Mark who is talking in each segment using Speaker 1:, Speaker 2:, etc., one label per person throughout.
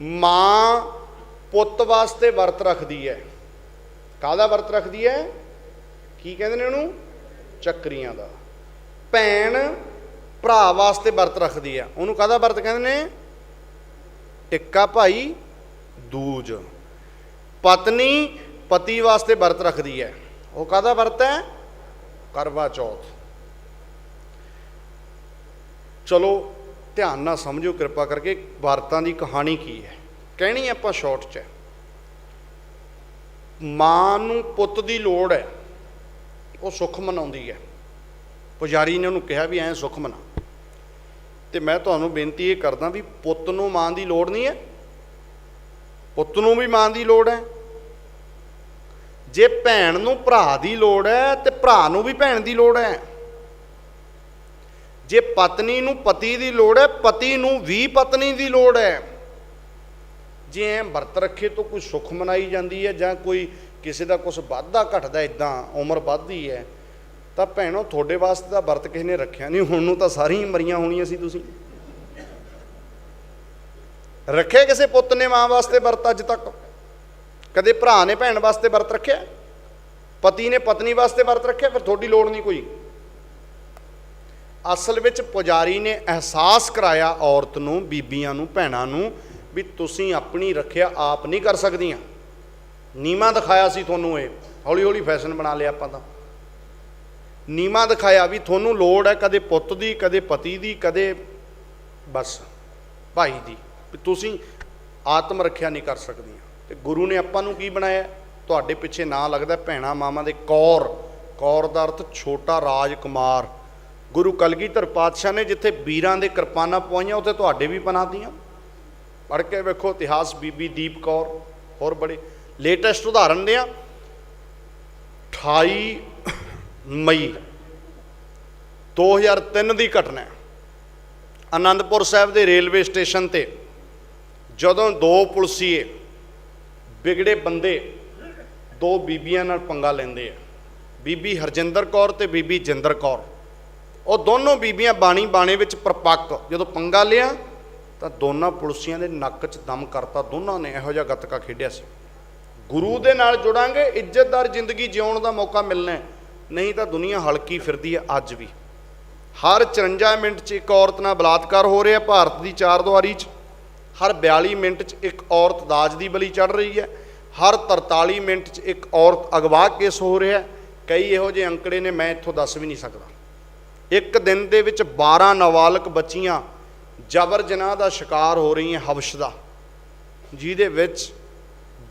Speaker 1: ਮਾਂ ਪੁੱਤ ਵਾਸਤੇ ਵਰਤ ਰੱਖਦੀ ਹੈ। ਕਾਹਦਾ ਵਰਤ ਰੱਖਦੀ ਹੈ? ਕੀ ਕਹਿੰਦੇ ਨੇ ਉਹਨੂੰ? ਚੱਕਰੀਆਂ ਦਾ। ਭੈਣ ਭਰਾ ਵਾਸਤੇ ਵਰਤ ਰੱਖਦੀ ਹੈ। ਉਹਨੂੰ ਕਾਹਦਾ ਵਰਤ ਕਹਿੰਦੇ ਨੇ? ਟਿੱਕਾ ਭਾਈ ਦੂਜ। ਪਤਨੀ ਪਤੀ ਵਾਸਤੇ ਵਰਤ ਰੱਖਦੀ ਹੈ। ਉਹ ਕਾਹਦਾ ਵਰਤ ਹੈ? ਕਰਵਾ ਚੌਥ। ਚਲੋ ਧਿਆਨ ਨਾਲ ਸਮਝੋ, ਕਿਰਪਾ ਕਰਕੇ ਵਾਰਤਾਂ ਦੀ ਕਹਾਣੀ ਕੀ ਹੈ। ਕਹਿਣੀ ਆਪਾਂ ਸ਼ਾਰਟ 'ਚ ਹੈ। ਮਾਂ ਨੂੰ ਪੁੱਤ ਦੀ ਲੋੜ ਹੈ, ਉਹ ਸੁੱਖ ਮਨਾਉਂਦੀ ਹੈ। ਪੁਜਾਰੀ ਨੇ ਉਹਨੂੰ ਕਿਹਾ ਵੀ ਐਂ ਸੁੱਖ ਮਨਾ। ਤੇ ਮੈਂ ਤੁਹਾਨੂੰ ਬੇਨਤੀ ਇਹ ਕਰਦਾ ਵੀ ਪੁੱਤ ਨੂੰ ਮਾਂ ਦੀ ਲੋੜ ਨਹੀਂ ਹੈ। ਪੁੱਤ ਨੂੰ ਵੀ ਮਾਂ ਦੀ ਲੋੜ ਹੈ। ਜੇ ਭੈਣ ਨੂੰ ਭਰਾ ਦੀ ਲੋੜ ਹੈ, ਤੇ ਭਰਾ ਨੂੰ ਵੀ ਭੈਣ ਦੀ ਲੋੜ ਹੈ। ਜੇ ਪਤਨੀ ਨੂੰ ਪਤੀ ਦੀ ਲੋੜ ਹੈ, ਪਤੀ ਨੂੰ ਵੀ ਪਤਨੀ ਦੀ ਲੋੜ ਹੈ। ਜੇ ਐ ਵਰਤ ਰੱਖੇ ਤਾਂ ਕੋਈ ਸੁੱਖ ਮਨਾਈ ਜਾਂਦੀ ਹੈ ਜਾਂ ਕੋਈ ਕਿਸੇ ਦਾ ਕੁਝ ਵਾਧਾ ਘਟਦਾ ਇਦਾਂ ਉਮਰ ਵੱਧਦੀ ਹੈ, ਤਾਂ ਭੈਣੋ ਤੁਹਾਡੇ ਵਾਸਤੇ ਤਾਂ ਵਰਤ ਕਿਸੇ ਨੇ ਰੱਖਿਆ ਨਹੀਂ, ਹੁਣ ਨੂੰ ਤਾਂ ਸਾਰੀਆਂ ਹੀ ਮਰੀਆਂ ਹੋਣੀਆਂ ਸੀ ਤੁਸੀਂ। ਰੱਖਿਆ ਕਿਸੇ ਪੁੱਤ ਨੇ ਮਾਂ ਵਾਸਤੇ ਵਰਤ ਅੱਜ ਤੱਕ? ਕਦੇ ਭਰਾ ਨੇ ਭੈਣ ਵਾਸਤੇ ਵਰਤ ਰੱਖਿਆ? ਪਤੀ ਨੇ ਪਤਨੀ ਵਾਸਤੇ ਵਰਤ ਰੱਖਿਆ? ਫਿਰ ਤੁਹਾਡੀ ਲੋੜ ਨਹੀਂ ਕੋਈ। ਅਸਲ ਵਿੱਚ ਪੁਜਾਰੀ ਨੇ ਅਹਿਸਾਸ ਕਰਾਇਆ ਔਰਤ ਨੂੰ, ਬੀਬੀਆਂ ਨੂੰ, ਭੈਣਾਂ ਨੂੰ ਵੀ ਤੁਸੀਂ ਆਪਣੀ ਰੱਖਿਆ ਆਪ ਨਹੀਂ ਕਰ ਸਕਦੀਆਂ। ਨੀਮਾ ਦਿਖਾਇਆ ਸੀ ਤੁਹਾਨੂੰ ਇਹ। ਹੌਲੀ ਹੌਲੀ ਫੈਸ਼ਨ ਬਣਾ ਲਿਆ ਆਪਾਂ ਤਾਂ। ਨੀਮਾ ਦਿਖਾਇਆ ਵੀ ਤੁਹਾਨੂੰ ਲੋੜ ਹੈ ਕਦੇ ਪੁੱਤ ਦੀ, ਕਦੇ ਪਤੀ ਦੀ, ਕਦੇ ਬਸ ਭਾਈ ਦੀ ਵੀ ਤੁਸੀਂ ਆਤਮ ਰੱਖਿਆ ਨਹੀਂ ਕਰ ਸਕਦੀਆਂ। ਤੇ ਗੁਰੂ ਨੇ ਆਪਾਂ ਨੂੰ ਕੀ ਬਣਾਇਆ? ਤੁਹਾਡੇ ਪਿੱਛੇ ਨਾਂ ਲੱਗਦਾ ਭੈਣਾ ਮਾਮਾ ਦੇ ਕੌਰ। ਕੌਰ ਦਾ ਅਰਥ ਛੋਟਾ ਰਾਜਕੁਮਾਰ। ਗੁਰੂ ਕਲਗੀਧਰ ਪਾਤਸ਼ਾਹ ਨੇ ਜਿੱਥੇ ਵੀਰਾਂ ਦੇ ਕਿਰਪਾਨਾਂ ਪਵਾਈਆਂ, ਉੱਥੇ ਤੁਹਾਡੇ ਵੀ ਬਣਾਤੀਆਂ ਪੜ੍ਹ ਕੇ ਵੇਖੋ ਇਤਿਹਾਸ, ਬੀਬੀ ਦੀਪ ਕੌਰ, ਹੋਰ ਬੜੇ ਲੇਟੈਸਟ ਉਦਾਹਰਨ ਦੇ ਆ। 28 ਮਈ 2003 ਦੀ ਘਟਨਾ ਹੈ। ਆਨੰਦਪੁਰ ਸਾਹਿਬ ਦੇ ਰੇਲਵੇ ਸਟੇਸ਼ਨ ਤੇ ਜਦੋਂ ਦੋ ਪੁਲਸੀਏ ਵਿਗੜੇ ਬੰਦੇ, ਦੋ ਬੀਬੀਆਂ ਨਾਲ ਪੰਗਾ ਲੈਂਦੇ ਆ। ਬੀਬੀ ਹਰਜਿੰਦਰ ਕੌਰ ਤੇ ਬੀਬੀ ਜਿੰਦਰ ਕੌਰ। ਉਹ ਦੋਨੋਂ ਬੀਬੀਆਂ ਬਾਣੀ ਬਾਣੇ ਵਿੱਚ ਪਰਪੱਕ। ਜਦੋਂ ਪੰਗਾ ਲਿਆ, ਤਾਂ ਦੋਨਾਂ ਪੁਲਸੀਆਂ ਦੇ ਨੱਕ 'ਚ ਦਮ ਕਰਤਾ। ਦੋਨਾਂ ਨੇ ਇਹੋ ਜਿਹਾ ਗੱਤਕਾ ਖੇਡਿਆ ਸੀ। ਗੁਰੂ ਦੇ ਨਾਲ ਜੁੜਾਂਗੇ, ਇੱਜ਼ਤਦਾਰ ਜ਼ਿੰਦਗੀ ਜਿਉਣ ਦਾ ਮੌਕਾ ਮਿਲਣਾ ਨਹੀਂ ਤਾਂ ਦੁਨੀਆ ਹਲਕੀ ਫਿਰਦੀ ਹੈ ਅੱਜ ਵੀ। ਹਰ 54 ਮਿੰਟ 'ਚ ਇੱਕ ਔਰਤ ਨਾਲ ਬਲਾਤਕਾਰ ਹੋ ਰਿਹਾ ਭਾਰਤ ਦੀ ਚਾਰ ਦੁਆਰੀ 'ਚ। ਹਰ 42 ਮਿੰਟ 'ਚ ਇੱਕ ਔਰਤ ਦਾਜ ਦੀ ਬਲੀ ਚੜ ਰਹੀ ਹੈ। ਹਰ 43 ਮਿੰਟ 'ਚ ਇੱਕ ਔਰਤ ਅਗਵਾ ਕੇਸ ਹੋ ਰਿਹਾ ਕਈ ਇਹੋ ਜਿਹੇ ਅੰਕੜੇ ਨੇ, ਮੈਂ ਇੱਥੋਂ ਦੱਸ ਵੀ ਨਹੀਂ ਸਕਦਾ। ਇੱਕ ਦਿਨ ਦੇ ਵਿੱਚ 12 ਨਾਬਾਲਗ ਬੱਚੀਆਂ ਜਬਰ ਜਨਾਹ ਦਾ ਸ਼ਿਕਾਰ ਹੋ ਰਹੀਆਂ ਹਵਸ਼ ਦਾ, ਜਿਹਦੇ ਵਿੱਚ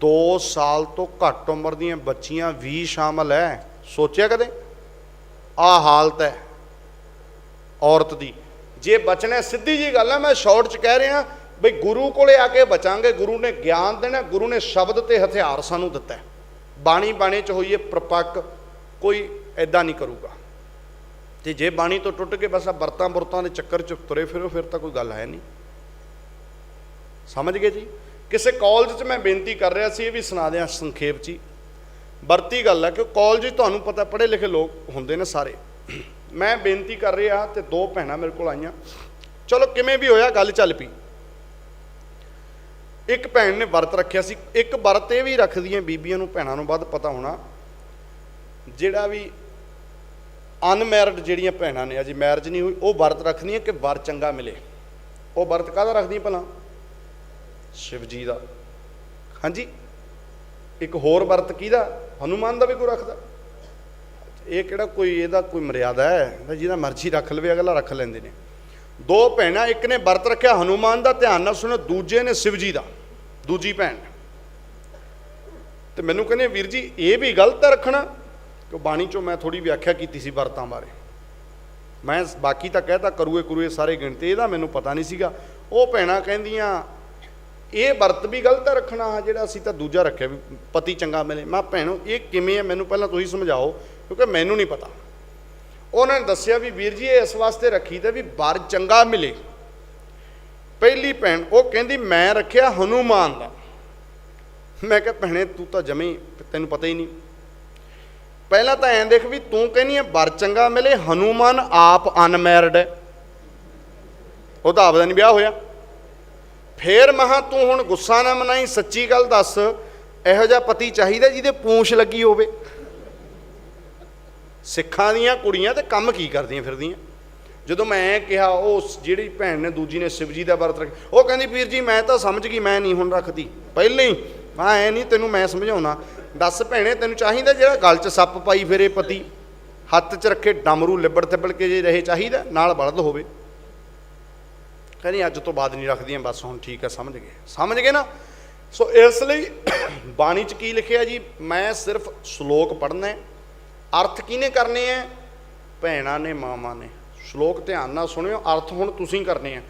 Speaker 1: 2 ਸਾਲ ਤੋਂ ਘੱਟ ਉਮਰ ਦੀਆਂ ਬੱਚੀਆਂ ਵੀ ਸ਼ਾਮਲ ਹੈ ਸੋਚਿਆ ਕਦੇ? ਆ ਹਾਲਤ ਹੈ ਔਰਤ ਦੀ। ਜੇ ਬਚਣਾ ਸਿੱਧੀ ਜੀ ਗੱਲ ਹੈ ਮੈਂ ਸ਼ਾਰਟ ਚ ਕਹਿ ਰਿਹਾ, ਬਈ ਗੁਰੂ ਕੋਲੇ ਆ ਕੇ ਬਚਾਂਗੇ, ਗੁਰੂ ਨੇ ਗਿਆਨ ਦੇਣਾ, ਗੁਰੂ ਨੇ ਸ਼ਬਦ ਤੇ ਹਥਿਆਰ ਸਾਨੂੰ ਦਿੱਤਾ। ਹੈ। ਬਾਣੀ ਬਾਣੇ ਚ ਹੋਈਏ ਪ੍ਰਪੱਕ, ਕੋਈ ਐਦਾਂ ਨਹੀਂ ਕਰੂਗਾ। ਤੇ ਜੇ ਬਾਣੀ ਤੋਂ ਟੁੱਟ ਕੇ ਬਸ ਆ ਵਰਤਾਂ ਬੁਰਤਾਂ ਦੇ ਚੱਕਰ ਚ ਤੁਰੇ ਫਿਰੋ, ਫਿਰ ਤਾਂ ਕੋਈ ਗੱਲ ਹੈ ਨਹੀਂ। ਸਮਝ ਗਏ ਜੀ? ਕਿਸੇ ਕਾਲਜ 'ਚ ਮੈਂ ਬੇਨਤੀ ਕਰ ਰਿਹਾ ਸੀ, ਇਹ ਵੀ ਸੁਣਾ ਦਿਆਂ ਸੰਖੇਪ 'ਚ ਵਰਤੀ ਗੱਲ ਹੈ ਕਿ ਕਾਲਜ 'ਚ ਤੁਹਾਨੂੰ ਪਤਾ, ਪੜ੍ਹੇ ਲਿਖੇ ਲੋਕ ਹੁੰਦੇ ਨੇ ਸਾਰੇ। ਮੈਂ ਬੇਨਤੀ ਕਰ ਰਿਹਾ ਤੇ ਦੋ ਭੈਣਾਂ ਮੇਰੇ ਕੋਲ ਆਈਆਂ। ਚਲੋ, ਕਿਵੇਂ ਵੀ ਹੋਇਆ, ਗੱਲ ਚੱਲ ਪਈ। ਇੱਕ ਭੈਣ ਨੇ ਵਰਤ ਰੱਖਿਆ ਸੀ। ਇੱਕ ਵਰਤ ਇਹ ਵੀ ਰੱਖਦੀਆਂ ਬੀਬੀਆਂ ਨੂੰ ਭੈਣਾਂ ਨੂੰ ਵੱਧ ਪਤਾ ਹੋਣਾ। ਜਿਹੜਾ ਵੀ ਅਨਮੈਰਿਡ ਜਿਹੜੀਆਂ ਭੈਣਾਂ ਨੇ, ਅਜੇ ਮੈਰਿਜ ਨਹੀਂ ਹੋਈ, ਉਹ ਵਰਤ ਰੱਖਦੀਆਂ ਕਿ ਵਰ ਚੰਗਾ ਮਿਲੇ? ਉਹ ਵਰਤ ਕਾਹਦਾ ਰੱਖਦੀਆਂ ਭਲਾ? ਸ਼ਿਵ ਜੀ ਦਾ। ਹਾਂਜੀ? ਇੱਕ ਹੋਰ ਵਰਤ ਕਿਹਦਾ? ਹਨੂਮਾਨ ਦਾ ਵੀ ਕੋਈ ਰੱਖਦਾ? ਇਹ ਕਿਹੜਾ ਕੋਈ, ਇਹਦਾ ਕੋਈ ਮਰਿਆਦਾ ਹੈ? ਜਿਹਦਾ ਮਰਜ਼ੀ ਰੱਖ ਲਵੇ, ਅਗਲਾ ਰੱਖ ਲੈਂਦੇ ਨੇ। ਦੋ ਭੈਣਾਂ, ਇੱਕ ਨੇ ਵਰਤ ਰੱਖਿਆ ਹਨੂਮਾਨ ਦਾ, ਧਿਆਨ ਨਾਲ ਸੁਣੋ, ਦੂਜੇ ਨੇ ਸ਼ਿਵ ਜੀ ਦਾ, ਦੂਜੀ ਭੈਣ। ਤੇ ਮੈਨੂੰ ਕਹਿੰਦੇ ਵੀਰ ਜੀ, ਇਹ ਵੀ ਗਲਤ ਹੈ ਰੱਖਣਾ। ਕਿ ਬਾਣੀ ਚੋਂ ਮੈਂ ਥੋੜੀ ਵਿਆਖਿਆ ਕੀਤੀ ਸੀ ਵਰਤਾਂ ਬਾਰੇ। ਮੈਂ ਬਾਕੀ ਤਾਂ ਕਹਿਤਾ ਕਰੂਏ ਕਰੂਏ ਸਾਰੇ ਗਿਣਤੇ, ਇਹਦਾ ਮੈਨੂੰ ਪਤਾ ਨਹੀਂ ਸੀਗਾ। ਉਹ ਭੈਣਾਂ ਕਹਿੰਦੀਆਂ, ਇਹ ਵਰਤ ਵੀ ਗਲਤ ਹੈ ਰੱਖਣਾ, ਜਿਹੜਾ ਅਸੀਂ ਤਾਂ ਦੂਜਾ ਰੱਖਿਆ ਵੀ ਪਤੀ ਚੰਗਾ ਮਿਲੇ। ਮੈਂ ਭੈਣੋ, ਇਹ ਕਿਵੇਂ ਹੈ ਮੈਨੂੰ ਪਹਿਲਾਂ ਤੁਸੀਂ ਸਮਝਾਓ, ਕਿਉਂਕਿ ਮੈਨੂੰ ਨਹੀਂ ਪਤਾ। ਉਹਨਾਂ ਨੇ ਦੱਸਿਆ ਵੀ ਵੀਰ ਜੀ, ਇਹ ਇਸ ਵਾਸਤੇ ਰੱਖੀ ਤੇ ਵੀ ਵਰ ਚੰਗਾ ਮਿਲੇ। ਪਹਿਲੀ ਭੈਣ ਉਹ ਕਹਿੰਦੀ, ਮੈਂ ਰੱਖਿਆ ਹਨੂਮਾਨ ਦਾ। ਮੈਂ ਕਿਹਾ, ਭੈਣੇ, ਤੂੰ ਤਾਂ ਜਮੇ, ਤੈਨੂੰ ਪਤਾ ਹੀ ਨਹੀਂ। ਪਹਿਲਾਂ ਤਾਂ ਐਂ ਦੇਖ ਵੀ ਤੂੰ ਕਹਿੰਦੀ ਹੈ ਵਰ ਚੰਗਾ ਮਿਲੇ, ਹਨੂਮਾਨ ਆਪ ਅਨਮੈਰਿਡ ਹੈ ਉਹ ਤਾਂ ਆਪਦਾ ਨਹੀਂ ਵਿਆਹ ਹੋਇਆ। ਫੇਰ ਮਹਾ ਤੂੰ ਹੁਣ ਗੁੱਸਾ ਨਾ ਮਨਾਈ, ਸੱਚੀ ਗੱਲ ਦੱਸ, ਇਹੋ ਜਿਹਾ ਪਤੀ ਚਾਹੀਦਾ ਜਿਹਦੇ ਪੂੰਛ ਲੱਗੀ ਹੋਵੇ। ਸਿੱਖਾਂ ਦੀਆਂ ਕੁੜੀਆਂ ਤੇ ਕੰਮ ਕੀ ਕਰਦੀਆਂ ਫਿਰਦੀਆਂ? ਜਦੋਂ ਮੈਂ ਕਿਹਾ, ਉਹ ਜਿਹੜੀ ਭੈਣ ਨੇ ਦੂਜੀ ਨੇ ਸ਼ਿਵਜੀ ਦਾ ਵਰਤ ਰੱਖ, ਉਹ ਕਹਿੰਦੀ, ਵੀਰ ਜੀ ਮੈਂ ਤਾਂ ਸਮਝ ਗਈ, ਮੈਂ ਨਹੀਂ ਹੁਣ ਰੱਖਦੀ। ਪਹਿਲਾਂ ਹੀ ਮੈਂ ਐ ਨਹੀਂ ਤੈਨੂੰ ਮੈਂ ਸਮਝਾਉਣਾ। ਦੱਸ ਭੈਣੇ ਤੈਨੂੰ ਚਾਹੀਦਾ ਜਿਹੜਾ ਗਲ 'ਚ ਸੱਪ ਪਾਈ ਫਿਰੇ ਪਤੀ? ਹੱਥ 'ਚ ਰੱਖੇ ਡਮਰੂ ਲਿਬੜ ਥਿਬੜ ਕੇ ਜੇ ਰਹੇ ਚਾਹੀਦਾ ਨਾਲ ਬਲਦ ਹੋਵੇ। ਕਹਿੰਦੀ ਅੱਜ ਤੋਂ ਬਾਅਦ ਨਹੀਂ ਰੱਖਦੀਆਂ ਬਸ ਹੁਣ ਠੀਕ ਹੈ ਸਮਝ ਗਏ। ਸਮਝ ਗਏ ਨਾ? ਸੋ ਇਸ ਲਈ ਬਾਣੀ 'ਚ ਕੀ ਲਿਖਿਆ ਜੀ? ਮੈਂ ਸਿਰਫ ਸ਼ਲੋਕ ਪੜ੍ਹਨਾ ਹੈ। ਅਰਥ ਕਿਹਨੇ ਕਰਨੇ ਹੈ? ਭੈਣਾਂ ਨੇ ਮਾਵਾਂ ਨੇ। ਸ਼ਲੋਕ ਧਿਆਨ ਨਾਲ ਸੁਣਿਓ ਅਰਥ ਹੁਣ ਤੁਸੀਂ ਕਰਨੇ ਆ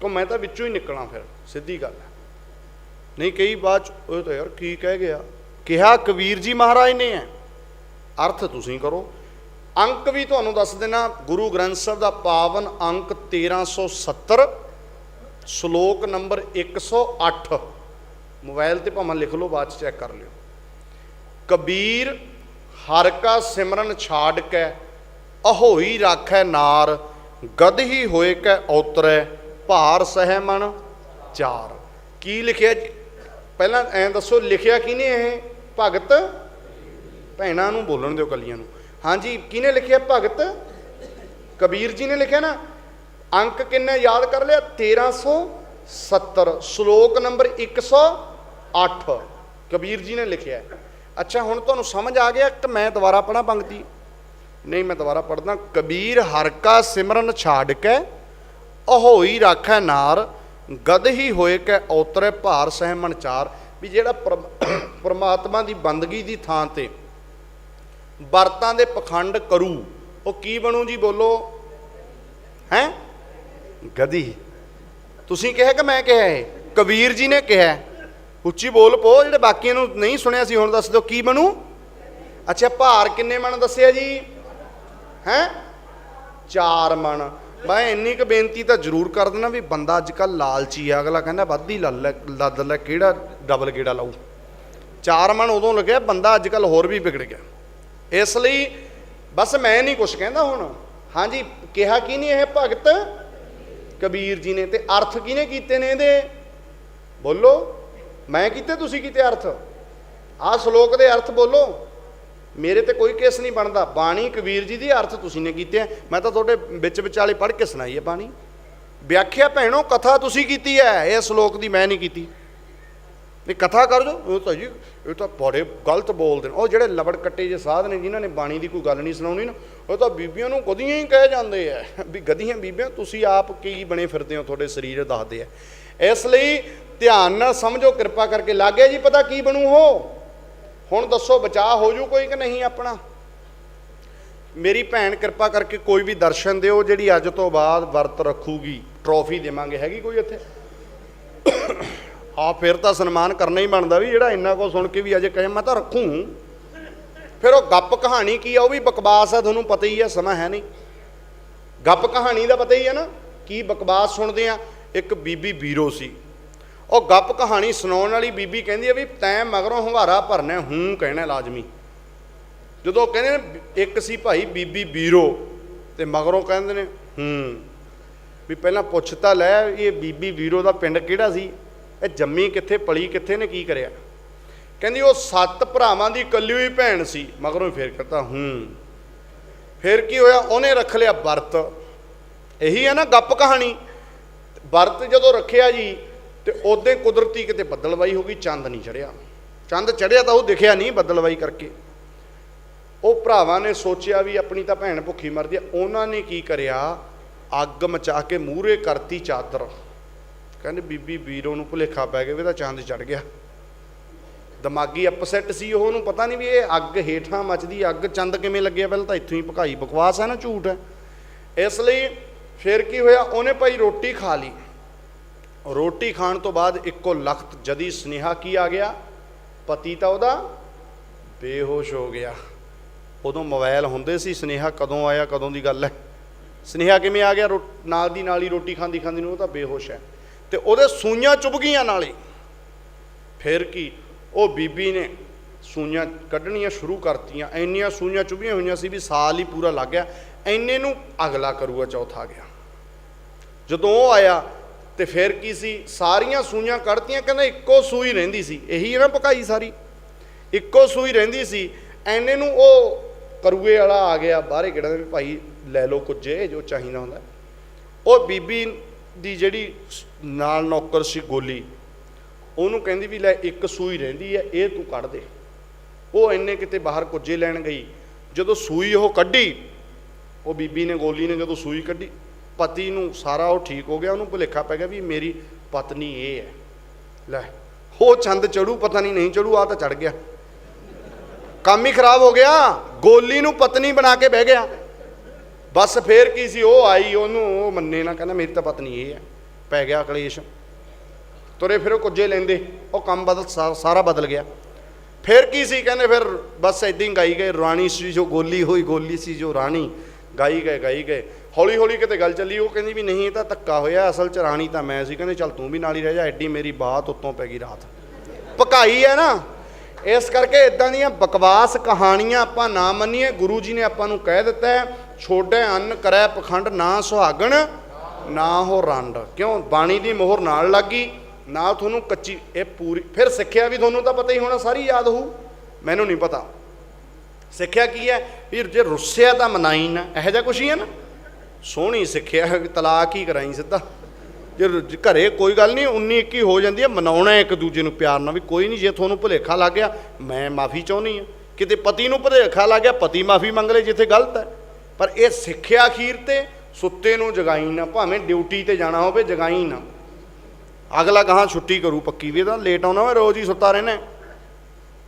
Speaker 1: ਕੋ ਮੈਂ ਤਾਂ ਵਿੱਚੋਂ ਹੀ ਨਿਕਲਾਂ ਫਿਰ ਸਿੱਧੀ ਗੱਲ ਹੈ। ਨਹੀਂ ਕਈ ਬਾਅਦ 'ਚ, ਉਹ ਤਾਂ ਯਾਰ ਕੀ ਕਹਿ ਗਿਆ? ਕਿਹਾ ਕਬੀਰ ਜੀ ਮਹਾਰਾਜ ਨੇ ਹੈ। ਅਰਥ ਤੁਸੀਂ ਕਰੋ। ਅੰਕ ਵੀ ਤੁਹਾਨੂੰ ਦੱਸ ਦੇਣਾ ਗੁਰੂ ਗ੍ਰੰਥ ਸਾਹਿਬ ਦਾ ਪਾਵਨ ਅੰਕ 1370 ਸ਼ਲੋਕ ਨੰਬਰ 108 ਮੋਬਾਈਲ ਤੇ ਭਾਵੇਂ ਲਿਖ ਲਓ, ਬਾਅਦ ਚ ਚੈੱਕ ਕਰ ਲਿਓ। ਕਬੀਰ, ਹਰ ਕਾ ਸਿਮਰਨ ਛਾੜ ਕੇ, ਅਹੋਈ ਰਾਖੈ ਨਾਰ ਗਦਹੀ ਹੋਏ ਕੈ ਔਤਰੈ, ਭਾਰ ਸਹਿ ਮਨ ਚਾਰ। ਕੀ ਲਿਖਿਆ ਪਹਿਲਾਂ ਐਂ ਦੱਸੋ, ਲਿਖਿਆ ਕਿਹਨੇ ਇਹ? ਭਗਤ? ਭੈਣਾਂ ਨੂੰ ਬੋਲਣ ਦਿਓ ਕੱਲੀਆਂ ਨੂੰ। ਹਾਂਜੀ, ਕਿਹਨੇ ਲਿਖਿਆ ਭਗਤ? ਕਬੀਰ ਜੀ ਨੇ ਲਿਖਿਆ ਨਾ, ਅੰਕ ਕਿੰਨੇ ਯਾਦ ਕਰ ਲਿਆ? 1370 ਸ਼ਲੋਕ ਨੰਬਰ 108 ਕਬੀਰ ਜੀ ਨੇ ਲਿਖਿਆ ਅੱਛਾ, ਹੁਣ ਤੁਹਾਨੂੰ ਸਮਝ ਆ ਗਿਆ ਕਿ ਮੈਂ ਦੁਬਾਰਾ ਪੜਾਂ ਪੰਕਤੀ? ਨਹੀਂ, ਮੈਂ ਦੁਬਾਰਾ ਪੜਦਾ ਕਬੀਰ ਹਰ ਕਾ ਸਿਮਰਨ ਛਾੜ ਕੇ, ਅਹੋਈ ਰਾਖੈ ਨਾਰ ਗਦ ਹੀ ਹੋਏ ਕੈ ਔਤਰੇ ਭਾਰ ਸਹਿ ਮਨ ਚਾਰ ਵੀ ਜਿਹੜਾ ਪ੍ਰਮ- ਪ੍ਰਮਾਤਮਾ ਦੀ ਬੰਦਗੀ ਦੀ ਥਾਂ ਤੇ ਵਰਤਾਂ ਦੇ ਪਖੰਡ ਕਰੂ, ਉਹ ਕੀ ਬਣੂ ਜੀ ਬੋਲੋ? ਹੈ? ਗਦੀ। ਤੁਸੀਂ ਕਿਹਾ ਕਿ ਮੈਂ ਕਿਹਾ ਇਹ? ਕਬੀਰ ਜੀ ਨੇ ਕਿਹਾ। ਉੱਚੀ ਬੋਲ ਪੋ, ਜਿਹੜੇ ਬਾਕੀਆਂ ਨੂੰ ਨਹੀਂ ਸੁਣਿਆ ਸੀ, ਹੁਣ ਦੱਸ ਦਿਓ ਕੀ ਬਣੂ? ਅੱਛਾ, ਭਾਰ ਕਿੰਨੇ ਮਣ ਦੱਸਿਆ ਜੀ? ਹੈ? ਚਾਰ ਮਣ। ਮੈਂ ਇੰਨੀ ਕੁ ਬੇਨਤੀ ਤਾਂ ਜ਼ਰੂਰ ਕਰ ਦਿੰਦਾ ਵੀ ਬੰਦਾ ਅੱਜ ਕੱਲ ਲਾਲਚੀ ਆ, ਅਗਲਾ ਕਹਿੰਦਾ ਵੱਧ ਹੀ ਲੈ- ਲੱਦ ਲੈ, ਕਿਹੜਾ ਡਬਲ ਗੇੜਾ ਲਾਊ? ਚਾਰ ਮਨ ਉਦੋਂ ਲੱਗਿਆ ਬੰਦਾ ਅੱਜ ਕੱਲ ਹੋਰ ਵੀ ਵਿਗੜ ਗਿਆ। ਇਸ ਲਈ ਬਸ ਮੈਂ ਨਹੀਂ ਕੁਝ ਕਹਿੰਦਾ ਹੁਣ। ਹਾਂਜੀ, ਕਿਹਾ ਕੀ ਨਹੀਂ ਇਹ ਭਗਤ? ਕਬੀਰ ਜੀ ਨੇ ਤੇ ਅਰਥ ਕਿਹਨੇ ਕੀਤੇ ਨੇ ਇਹਦੇ? ਬੋਲੋ। ਮੈਂ ਕੀਤੇ, ਤੁਸੀਂ ਕੀਤੇ ਅਰਥ? ਆਹ ਸ਼ਲੋਕ ਦੇ ਅਰਥ ਬੋਲੋ। ਮੇਰੇ ਤੇ ਕੋਈ ਕੇਸ ਨਹੀਂ ਬਣਦਾ। ਬਾਣੀ ਕਬੀਰ ਜੀ ਦੀ ਅਰਥ ਤੁਸੀਂ ਨੇ ਕੀਤੇ ਆ। ਮੈਂ ਤਾਂ ਤੁਹਾਡੇ ਵਿੱਚ ਵਿਚਾਲੇ ਪੜ੍ਹ ਕੇ ਸੁਣਾਈ ਹੈ ਬਾਣੀ। ਵਿਆਖਿਆ ਭੈਣੋ, ਕਥਾ ਤੁਸੀਂ ਕੀਤੀ ਹੈ ਇਹ ਸ਼ਲੋਕ ਦੀ ਮੈਂ ਨਹੀਂ ਕੀਤੀ। ਇਹ ਕਥਾ ਕਰ ਜੋ। ਉਹ ਤਾਂ ਜੀ, ਇਹ ਤਾਂ ਬੜੇ ਗਲਤ ਬੋਲਦੇ ਨੇ। ਉਹ ਜਿਹੜੇ ਲਬੜ ਕੱਟੇ ਜੇ ਸਾਧ ਨੇ, ਜਿਨ੍ਹਾਂ ਨੇ ਬਾਣੀ ਦੀ ਕੋਈ ਗੱਲ ਨਹੀਂ ਸੁਣਾਉਣੀ ਨਾ, ਉਹ ਤਾਂ ਬੀਬੀਆਂ ਨੂੰ ਗਧੀਆਂ ਹੀ ਕਹਿ ਜਾਂਦੇ ਆ ਵੀ ਗਧੀਆਂ ਬੀਬੀਆਂ, ਤੁਸੀਂ ਆਪ ਕੀ ਬਣੇ ਫਿਰਦੇ ਹੋ? ਤੁਹਾਡੇ ਸਰੀਰ ਦੱਸਦੇ ਆ ਇਸ ਲਈ ਧਿਆਨ ਨਾਲ ਸਮਝੋ, ਕਿਰਪਾ ਕਰਕੇ। ਲੱਗੇ ਜੀ, ਪਤਾ ਕੀ ਬਣੂ ਹੋ ਹੁਣ ਦੱਸੋ, ਬਚਾਅ ਹੋ ਜੂ ਕੋਈ ਕਿ ਨਹੀਂ ਆਪਣਾ? ਮੇਰੀ ਭੈਣ ਕਿਰਪਾ ਕਰਕੇ ਕੋਈ ਵੀ ਦਰਸ਼ਨ ਦਿਓ, ਜਿਹੜੀ ਅੱਜ ਤੋਂ ਬਾਅਦ ਵਰਤ ਰੱਖੂਗੀ। ਟਰੋਫੀ ਦੇਵਾਂਗੇ। ਹੈਗੀ ਕੋਈ ਇੱਥੇ? ਆ ਫਿਰ ਤਾਂ ਸਨਮਾਨ ਕਰਨਾ ਹੀ ਬਣਦਾ ਵੀ ਜਿਹੜਾ ਇੰਨਾ ਕੋ ਸੁਣ ਕੇ ਵੀ ਅਜੇ ਕਹੇ, ਮੈਂ ਤਾਂ ਰੱਖੂੰ। ਫਿਰ ਉਹ ਗੱਪ ਕਹਾਣੀ ਕੀ ਆ? ਉਹ ਵੀ ਬਕਵਾਸ ਆ, ਤੁਹਾਨੂੰ ਪਤਾ ਹੀ ਆ, ਸਮਾਂ ਹੈ ਨਹੀਂ। ਗੱਪ ਕਹਾਣੀ ਦਾ ਪਤਾ ਹੀ ਹੈ ਨਾ, ਕੀ ਬਕਵਾਸ ਸੁਣਦੇ ਆ। ਇੱਕ ਬੀਬੀ ਬੀਰੋ ਸੀ। ਉਹ ਗੱਪ ਕਹਾਣੀ ਸੁਣਾਉਣ ਵਾਲੀ ਬੀਬੀ ਕਹਿੰਦੀ ਹੈ ਵੀ ਤੈਂ ਮਗਰੋਂ ਹੰਗਾਰਾ ਭਰਨਾ, ਹੂੰ ਕਹਿਣਾ ਲਾਜ਼ਮੀ। ਜਦੋਂ ਉਹ ਕਹਿੰਦੇ ਨੇ, ਇੱਕ ਸੀ ਭਾਈ ਬੀਬੀ ਬੀਰੋ, ਤੇ ਮਗਰੋਂ ਕਹਿੰਦੇ ਨੇ, ਹੂੰ। ਵੀ ਪਹਿਲਾਂ ਪੁੱਛ ਤਾਂ ਲੈ ਇਹ ਬੀਬੀ ਵੀਰੋ ਦਾ ਪਿੰਡ ਕਿਹੜਾ ਸੀ? ਇਹ ਜੰਮੀ ਕਿੱਥੇ, ਪਲੀ ਕਿੱਥੇ ਨੇ, ਕੀ ਕਰਿਆ? ਕਹਿੰਦੀ ਉਹ ਸੱਤ ਭਰਾਵਾਂ ਦੀ ਇਕੱਲੀ ਹੋਈ ਭੈਣ ਸੀ, ਮਗਰੋਂ ਫੇਰ ਕਰਤਾ ਹੂੰ। ਫਿਰ ਕੀ ਹੋਇਆ? ਉਹਨੇ ਰੱਖ ਲਿਆ ਵਰਤ। ਇਹੀ ਹੈ ਨਾ ਗੱਪ ਕਹਾਣੀ। ਵਰਤ ਜਦੋਂ ਰੱਖਿਆ ਜੀ ਤੇ ਉਹਦੇ ਕੁਦਰਤੀ ਕਿਤੇ ਬੱਦਲਵਾਈ ਹੋ ਗਈ, ਚੰਦ ਨਹੀਂ ਚੜਿਆ। ਚੰਦ ਚੜਿਆ ਤਾਂ ਉਹ ਦਿਖਿਆ ਨਹੀਂ ਬੱਦਲਵਾਈ ਕਰਕੇ। ਉਹ ਭਰਾਵਾਂ ਨੇ ਸੋਚਿਆ ਵੀ ਆਪਣੀ ਤਾਂ ਭੈਣ ਭੁੱਖੀ ਮਰਦੀ ਆ, ਉਹਨਾਂ ਨੇ ਕੀ ਕਰਿਆ? ਅੱਗ ਮਚਾ ਕੇ ਮੂਹਰੇ ਕਰਤੀ ਚਾਦਰ। ਕਹਿੰਦੇ, ਬੀਬੀ ਵੀਰੋ ਨੂੰ ਭੁਲੇਖਾ ਪੈ ਗਿਆ ਵੀ ਤਾਂ ਚੰਦ ਚੜ ਗਿਆ। ਦਿਮਾਗੀ ਅਪਸੈਟ ਸੀ ਉਹ, ਉਹਨੂੰ ਪਤਾ ਨਹੀਂ ਵੀ ਇਹ ਅੱਗ ਹੇਠਾਂ ਮੱਚਦੀ ਅੱਗ ਚੰਦ ਕਿਵੇਂ ਲੱਗਿਆ? ਪਹਿਲਾਂ ਤਾਂ ਇੱਥੋਂ ਹੀ ਭਕਾਈ, ਬਕਵਾਸ ਹੈ ਨਾ, ਝੂਠ ਹੈ। ਇਸ ਲਈ ਫਿਰ ਕੀ ਹੋਇਆ? ਉਹਨੇ ਭਾਈ ਰੋਟੀ ਖਾ ਲਈ। ਰੋਟੀ ਖਾਣ ਤੋਂ ਬਾਅਦ ਇੱਕੋ ਲਖਤ ਜਦੀ ਸੁਨੇਹਾ ਕੀ ਆ ਗਿਆ? ਪਤੀ ਤਾਂ ਉਹਦਾ ਬੇਹੋਸ਼ ਹੋ ਗਿਆ। ਉਦੋਂ ਮੋਬਾਈਲ ਹੁੰਦੇ ਸੀ, ਸੁਨੇਹਾ ਕਦੋਂ ਆਇਆ, ਕਦੋਂ ਦੀ ਗੱਲ ਹੈ? ਸੁਨੇਹਾ ਕਿਵੇਂ ਆ ਗਿਆ? ਰੋ- ਨਾਲ ਦੀ ਨਾਲ ਹੀ ਰੋਟੀ ਖਾਂਦੀ ਖਾਂਦੀ ਨੂੰ ਉਹ ਤਾਂ ਬੇਹੋਸ਼ ਹੈ। ਤੇ ਉਹਦੇ ਸੂਈਆਂ ਚੁਭ ਗਈਆਂ ਨਾਲੇ। ਫਿਰ ਕੀ? ਉਹ ਬੀਬੀ ਨੇ ਸੂਈਆਂ ਕੱਢਣੀਆਂ ਸ਼ੁਰੂ ਕਰਤੀਆਂ। ਇੰਨੀਆਂ ਸੂਈਆਂ ਚੁਭੀਆਂ ਹੋਈਆਂ ਸੀ ਵੀ ਸਾਲ ਹੀ ਪੂਰਾ ਲੱਗ ਗਿਆ। ਇੰਨੇ ਨੂੰ ਅਗਲਾ ਕਰੂਆ ਚੌਥਾ ਗਿਆ। ਜਦੋਂ ਉਹ ਆਇਆ ਤੇ ਫਿਰ ਕੀ ਸੀ? ਸਾਰੀਆਂ ਸੂਈਆਂ ਕੱਢਤੀਆਂ ਕਹਿੰਦਾ ਇੱਕੋ ਸੂਈ ਰਹਿੰਦੀ ਸੀ। ਇਹੀ ਹੈ ਨਾ ਪਕਾਈ ਸਾਰੀ। ਇੱਕੋ ਸੂਈ ਰਹਿੰਦੀ ਸੀ। ਐਨੇ ਨੂੰ ਉਹ ਕਰੂਏ ਵਾਲਾ ਆ ਗਿਆ, ਬਾਹਰੇ ਕਿਹੜਾ ਵੀ ਭਾਈ ਲੈ ਲਓ ਕੁਝੇ ਜੋ ਚਾਹੀਦਾ ਹੁੰਦਾ। ਉਹ ਬੀਬੀ ਦੀ ਜਿਹੜੀ ਨਾਲ ਨੌਕਰ ਸੀ ਗੋਲੀ, ਉਹਨੂੰ ਕਹਿੰਦੀ ਵੀ ਲੈ ਇੱਕ ਸੂਈ ਰਹਿੰਦੀ ਹੈ, ਇਹ ਤੂੰ ਕੱਢ ਦੇ। ਉਹ ਇੰਨੇ ਕਿਤੇ ਬਾਹਰ ਕੁਝੇ ਲੈਣ ਗਈ। ਜਦੋਂ ਸੂਈ ਉਹ ਕੱਢੀ, ਉਹ ਬੀਬੀ ਨੇ, ਗੋਲੀ ਨੇ ਜਦੋਂ ਸੂਈ ਕੱਢੀ ਪਤੀ ਨੂੰ ਸਾਰਾ ਉਹ ਠੀਕ ਹੋ ਗਿਆ, ਉਹਨੂੰ ਭੁਲੇਖਾ ਪੈ ਗਿਆ ਵੀ ਮੇਰੀ ਪਤਨੀ ਇਹ ਹੈ। ਲੈ, ਉਹ ਚੰਦ ਚੜੂ, ਪਤਾ ਨਹੀਂ ਨਹੀਂ ਚੜੂ ਆ ਤਾਂ ਚੜ ਗਿਆ। ਕੰਮ ਹੀ ਖਰਾਬ ਹੋ ਗਿਆ, ਗੋਲੀ ਨੂੰ ਪਤਨੀ ਬਣਾ ਕੇ ਬਹਿ ਗਿਆ। ਬਸ ਫੇਰ ਕੀ ਸੀ, ਉਹ ਆਈ, ਉਹਨੂੰ ਉਹ ਮੰਨੇ ਨਾ, ਕਹਿੰਦਾ ਮੇਰੀ ਤਾਂ ਪਤਨੀ ਇਹ ਹੈ। ਪੈ ਗਿਆ ਕਲੇਸ਼। ਤੁਰੇ ਫਿਰ ਉਹ ਕੁਝੇ ਲੈਂਦੇ, ਉਹ ਕੰਮ ਬਦਲ, ਸਾ- ਸਾਰਾ ਬਦਲ ਗਿਆ। ਫਿਰ ਕੀ ਸੀ, ਕਹਿੰਦੇ ਫਿਰ ਬਸ ਏਦਾਂ ਹੀ ਗਾਈ ਗਏ, ਰਾਣੀ ਸੀ ਜੋ ਗੋਲੀ ਹੋਈ, ਗੋਲੀ ਸੀ ਜੋ ਰਾਣੀ। ਗਾਈ ਗਏ ਗਾਈ ਗਏ। ਹੌਲੀ ਹੌਲੀ ਕਿਤੇ ਗੱਲ ਚੱਲੀ, ਉਹ ਕਹਿੰਦੀ ਵੀ ਨਹੀਂ, ਇਹ ਤਾਂ ਧੱਕਾ ਹੋਇਆ, ਅਸਲ ਚ ਰਾਣੀ ਤਾਂ ਮੈਂ ਸੀ। ਕਹਿੰਦੇ, ਚੱਲ ਤੂੰ ਵੀ ਨਾਲ ਹੀ ਰਹਿ ਜਾ, ਐਡੀ ਮੇਰੀ ਬਾਤ ਉੱਤੋਂ ਪੈ ਗਈ ਰਾਤ। ਪਕਾਈ ਹੈ ਨਾ। ਇਸ ਕਰਕੇ ਇਦਾਂ ਦੀਆਂ ਬਕਵਾਸ ਕਹਾਣੀਆਂ ਆਪਾਂ ਨਾ ਮੰਨੀਏ। ਗੁਰੂ ਜੀ ਨੇ ਆਪਾਂ ਨੂੰ ਕਹਿ ਦਿੱਤਾ ਹੈ ਛੋਡੇ ਅੰਨ ਕਰੈ ਪਖੰਡ ਨਾ ਸੁਹਾਗਣ, ਨਾ ਹੋ ਰੰਡ। ਕਿਉਂ? ਬਾਣੀ ਦੀ ਮੋਹਰ ਨਾਲ ਲੱਗੀ ਨਾਲ ਤੁਹਾਨੂੰ ਕੱਚੀ, ਇਹ ਪੂਰੀ, ਫਿਰ ਸਿੱਖਿਆ ਵੀ ਤੁਹਾਨੂੰ ਤਾਂ ਪਤਾ ਹੀ ਹੋਣਾ, ਸਾਰੀ ਯਾਦ ਹੋਊ। ਮੈਨੂੰ ਨਹੀਂ ਪਤਾ। ਸਿੱਖਿਆ ਕੀ ਹੈ? ਵੀਰ, ਜੇ ਰੁੱਸਿਆ ਤਾਂ ਮਨਾਈ ਨਾ, ਇਹੋ ਜਿਹਾ ਕੁਛ ਹੀ ਹੈ ਨਾ? ਸੋਹਣੀ ਸਿੱਖਿਆ, ਤਲਾਕ ਹੀ ਕਰਾਈ ਸਿੱਧਾ। ਜੇ ਰ- ਘਰੇ ਕੋਈ ਗੱਲ ਨਹੀਂ 19 21 ਹੋ ਜਾਂਦੀ ਹੈ, ਮਨਾਉਣਾ ਇੱਕ ਦੂਜੇ ਨੂੰ ਪਿਆਰ ਨਾਲ ਵੀ ਕੋਈ ਨਹੀਂ, ਜੇ ਤੁਹਾਨੂੰ ਭੁਲੇਖਾ ਲੱਗ ਗਿਆ, ਮੈਂ ਮਾਫੀ ਚਾਹੁੰਦੀ ਹਾਂ। ਕਿਤੇ ਪਤੀ ਨੂੰ ਭੁਲੇਖਾ ਲੱਗ ਗਿਆ, ਪਤੀ ਮਾਫੀ ਮੰਗ ਲੇ ਜਿੱਥੇ ਗਲਤ ਹੈ। ਪਰ ਇਹ ਸਿੱਖਿਆ ਅਖੀਰ ਤੇ ਸੁੱਤੇ ਨੂੰ ਜਗਾਈ ਨਾ, ਭਾਵੇਂ ਡਿਊਟੀ ਤੇ ਜਾਣਾ ਹੋਵੇ, ਜਗਾਈ ਨਾ। ਅਗਲਾ ਕਹਾਂ ਛੁੱਟੀ ਕਰੂ ਪੱਕੀ ਵੀ ਤਾਂ ਲੇਟ ਆਉਣਾ ਵਾ, ਰੋਜ਼ ਹੀ ਸੁੱਤਾ ਰਹਿਣਾ।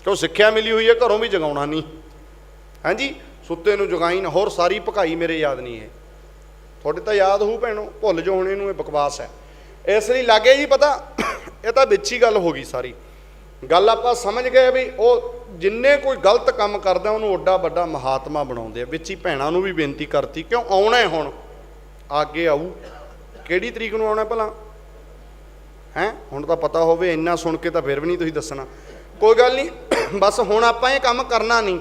Speaker 1: ਕਿਉਂ ਸਿੱਖਿਆ ਮਿਲੀ ਹੋਈ ਹੈ, ਘਰੋਂ ਵੀ ਜਗਾਉਣਾ ਨਹੀਂ। ਹਾਂਜੀ ਸੁੱਤੇ ਨੂੰ ਜਗਾਈ ਨਾ, ਹੋਰ ਸਾਰੀ ਭਕਾਈ ਮੇਰੇ ਯਾਦ ਨਹੀਂ ਹੈ। ਤੁਹਾਡੇ ਤਾਂ ਯਾਦ ਹੋਊ ਭੈਣੋ, ਭੁੱਲ ਜੋ ਹੋਣੇ ਨੂੰ ਇਹ ਬਕਵਾਸ ਹੈ। ਇਸ ਲਈ ਲੱਗੇ ਜੀ ਪਤਾ, ਇਹ ਤਾਂ ਵਿੱਚ ਹੀ ਗੱਲ ਹੋ ਗਈ ਸਾਰੀ। ਗੱਲ ਆਪਾਂ ਸਮਝ ਗਏ ਵੀ ਉਹ ਜਿੰਨੇ ਕੋਈ ਗਲਤ ਕੰਮ ਕਰਦਾ, ਉਹਨੂੰ ਓਡਾ ਵੱਡਾ ਮਹਾਤਮਾ ਬਣਾਉਂਦੇ ਆ। ਵਿੱਚ ਹੀ ਭੈਣਾਂ ਨੂੰ ਵੀ ਬੇਨਤੀ ਕਰਤੀ, ਕਿਉਂ ਆਉਣਾ ਹੈ ਹੁਣ? ਅੱਗੇ ਆਊ। ਕਿਹੜੀ ਤਰੀਕ ਨੂੰ ਆਉਣਾ ਭਲਾ? ਹੈ? ਹੁਣ ਤਾਂ ਪਤਾ ਹੋਵੇ, ਇੰਨਾ ਸੁਣ ਕੇ ਤਾਂ ਫਿਰ ਵੀ ਨਹੀਂ ਤੁਸੀਂ ਦੱਸਣਾ। ਕੋਈ ਗੱਲ ਨਹੀਂ, ਬਸ ਹੁਣ ਆਪਾਂ ਇਹ ਕੰਮ ਕਰਨਾ ਨਹੀਂ।